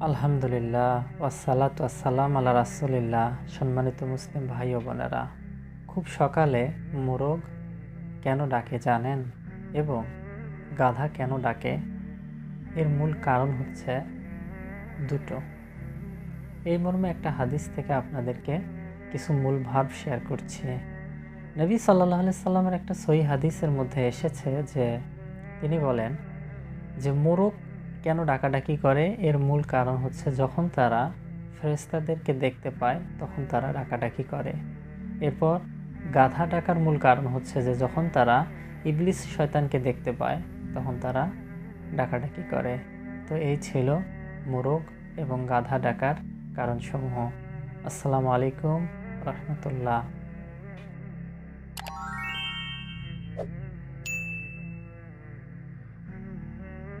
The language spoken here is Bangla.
আলহামদুলিল্লাহ ওয়াসালাত ওয়াসালাম আল্লাহ রাসুলিল্লাহ। সম্মানিত মুসলিম ভাই ও বোনেরা, খুব সকালে মোরগ কেন ডাকে জানেন এবং গাধা কেন ডাকে? এর মূল কারণ হচ্ছে দুটো। এই মর্মে একটা হাদিস থেকে আপনাদেরকে কিছু মূল ভাব শেয়ার করছি। নবী সাল্লাহ আলি সাল্লামের একটা সহি হাদিসের মধ্যে এসেছে যে তিনি বলেন যে মোরগ কেন ডাকাডাকি করে? এর মূল কারণ হচ্ছে যখন তারা ফেরেস্তাদেরকে দেখতে পায়, তখন তারা ডাকাডাকি করে। এরপর গাধা ডাকার মূল কারণ হচ্ছে যে যখন তারা ইবলিস শয়তানকে দেখতে পায়, তখন তারা ডাকাডাকি করে। তো এই ছিল মোরগ এবং গাধা ডাকার কারণসমূহ। আসসালামু আলাইকুম, রহমতুল্লাহ।